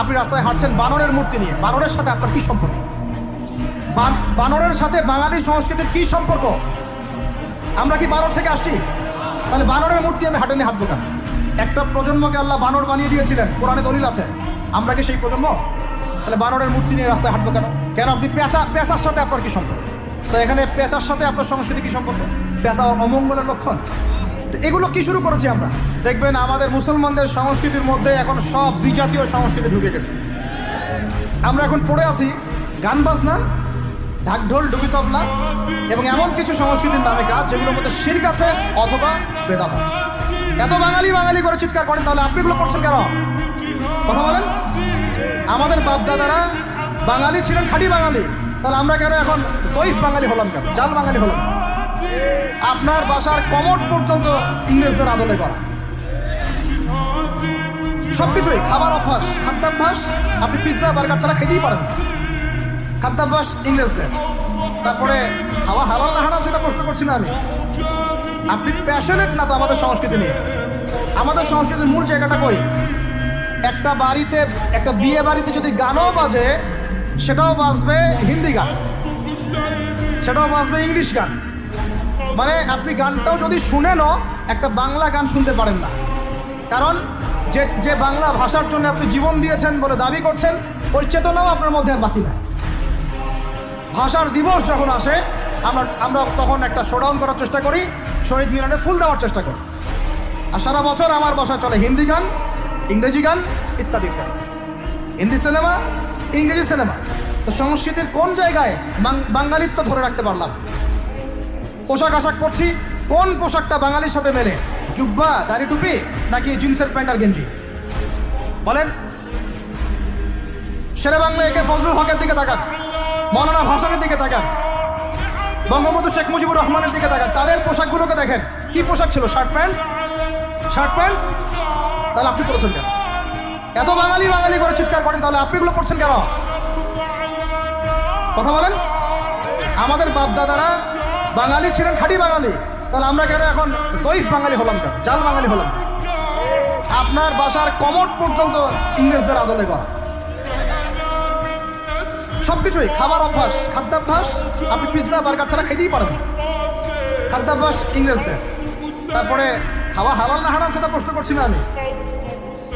আপনি রাস্তায় হাঁটছেন বানরের মূর্তি নিয়ে। বানরের সাথে আপনার কি সম্পর্ক? বানরের সাথে বাঙালি সংস্কৃতির কি সম্পর্ক? আমরা কি বানর থেকে আসছি? তাহলে বানরের মূর্তি আমি হাঁটে নিয়ে হাঁটবো কেন? একটা প্রজন্মকে আল্লাহ বানর বানিয়ে দিয়েছিলেন, কোরআনে দলিল আছে। আমরা কি সেই প্রজন্ম? তাহলে বানরের মূর্তি নিয়ে রাস্তায় হাঁটবো কেন? কেন আপনি পেঁচা পেঁচার সাথে আপনার কি সম্পর্ক? তো এখানে পেঁচার সাথে আপনার সংস্কৃতি কি সম্পর্ক? পেঁচা অমঙ্গলের লক্ষণ। তো এগুলো কি শুরু করেছি আমরা? দেখবেন আমাদের মুসলমানদের সংস্কৃতির মধ্যে এখন সব বিজাতীয় সংস্কৃতি ঢুকে গেছে। আমরা এখন পড়ে আছি গান বাজনা, ঢাকঢোল ডুবি তবলা এবং এমন কিছু সংস্কৃতির নামে কাজ যেগুলোর মধ্যে শির্ক আছে অথবা বেদাত আছে। এত বাঙালি বাঙালি করে চিৎকার করেন, তাহলে আপনি এগুলো পড়ছেন কেন? কথা বলেন। আমাদের বাপদাদারা বাঙালি ছিলেন, খাঁটি বাঙালি। তাহলে আমরা কেন এখন জয়ীফ বাঙালি হলাম কেন? জাল বাঙালি হলাম আপনার বাসার কমট পর্যন্ত ইংরেজদের আদলে করা। সবকিছুই, খাবার অভ্যাস, খাদ্যাভ্যাস, আপনি পিৎজা বার্গার ছাড়া খেতেই পারেন খাদ্যাভ্যাস ইংরেজদের তারপরে খাওয়া হালাল না হালাল সেটা প্রশ্ন করছি না আমি। আপনি প্যাশনেট না তো আমাদের সংস্কৃতি নিয়ে? আমাদের সংস্কৃতির মূল জায়গাটা কই? একটা বাড়িতে, একটা বিয়ে বাড়িতে যদি গানও বাজে, সেটাও বাজবে হিন্দি গান। সেটাও বাজবে ইংলিশ গান। মানে আপনি গানটাও যদি শুনেনও একটা বাংলা গান শুনতে পারেন না। কারণ যে যে বাংলা ভাষার জন্য আপনি জীবন দিয়েছেন বলে দাবি করছেন, ওই চেতনাও আপনার মধ্যে আর বাকি নাই। ভাষার দিবস যখন আসে, আমরা আমরা তখন একটা শোডাউন করার চেষ্টা করি, শহীদ মিলনে ফুল দেওয়ার চেষ্টা করি। আর সারা বছর আমার বাসায় চলে হিন্দি গান, ইংরেজি গান, ইত্যাদি ইত্যাদি। হিন্দি সিনেমা, ইংরেজি সিনেমা। তো সংস্কৃতির কোন জায়গায় বাঙালিত্ব ধরে রাখতে পারলাম? পোশাক আশাক পরছি কোন পোশাকটা বাঙালির সাথে মেলে? জুব্বা, দাড়ি টুপি, নাকি জিন্সের প্যান্ট আর গেঞ্জি? বলেন। শেরে বাংলা একে ফজলুল হকের দিকে তাকান। মৌলানা ভাসানের দিকে তাকান। বঙ্গবন্ধু শেখ মুজিবুর রহমানের দিকে তাকান। তাদের পোশাকগুলোকে দেখেন। কি পোশাক ছিল? Shirt pant? Shirt pant? তাহলে আপনি পড়েছেন কেন? এত বাঙালি বাঙালি করে চিৎকার করেন, তাহলে আপনি এগুলো পড়ছেন কেন? কথা বলেন। আমাদের বাপদাদারা বাঙালি ছিলেন খাঁটি বাঙালি। তাহলে আমরা কেন এখন জয়ীফ বাঙালি হলাম কেন? জাল বাঙালি হলাম আপনার বাসার কমট পর্যন্ত ইংরেজদের আদলে করা সবকিছুই, খাবার অভ্যাস, খাদ্যাভ্যাস, আপনি পিৎজা বার্গার ছাড়া খেতেই পারেন খাদ্যাভ্যাস ইংরেজদের। তারপরে খাওয়া হালাল না হারাম সেটা প্রশ্ন করছি না আমি।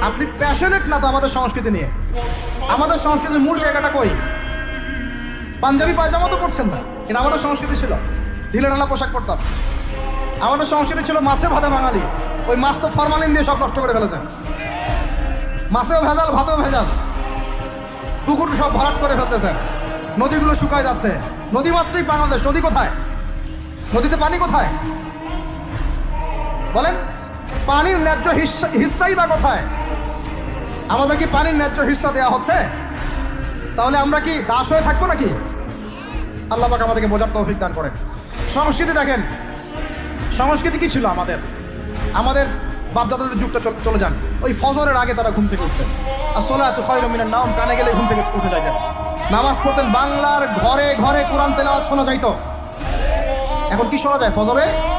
আপনি প্যাশনেট না তো আমাদের সংস্কৃতি নিয়ে? আমাদের সংস্কৃতির মূল জায়গাটা কই? পাঞ্জাবি পায়জামা তো পড়ছেন না, কিন্তু আমাদের সংস্কৃতি ছিল। ঢিলে ঢালা পোশাক পরতাম। আমাদের সংস্কৃতি ছিল মাছে ভাতে বাঙালি। ওই মাছ তো ফরমালিন দিয়ে সব নষ্ট করে ফেলেছেন মাছেও ভেজাল, ভাতেও ভেজাল। পুকুর সব ভরাট করে ফেলতেছেন নদীগুলো শুকায় যাচ্ছে। নদী মাত্রই বাংলাদেশ। নদী কোথায়? নদীতে পানি কোথায়? বলেন, পানির ন্যায্য হিস্সা হিস্সাই বা কোথায়? আমাদের কি পানির ন্যায্য হিস্সা দেওয়া হচ্ছে? তাহলে আমরা কি দাস হয়ে থাকব নাকি? আল্লাহ পাক আমাদেরকে বোঝার তৌফিক দান করেন। সংস্কৃতি দেখেন সংস্কৃতি কি ছিল আমাদের? আমাদের বাপদাদাদের যুগটা চল- যান। ওই ফজরের আগে তারা ঘুম থেকে উঠতেন। আর সোলা এত খয়রমিনের নাম কানে গেলে ঘুম থেকে উঠে যাইতেন। নামাজ পড়তেন বাংলার ঘরে ঘরে কোরআন তেলাওয়াত শোনা যাইতো। এখন কি শোনা যায় ফজরে?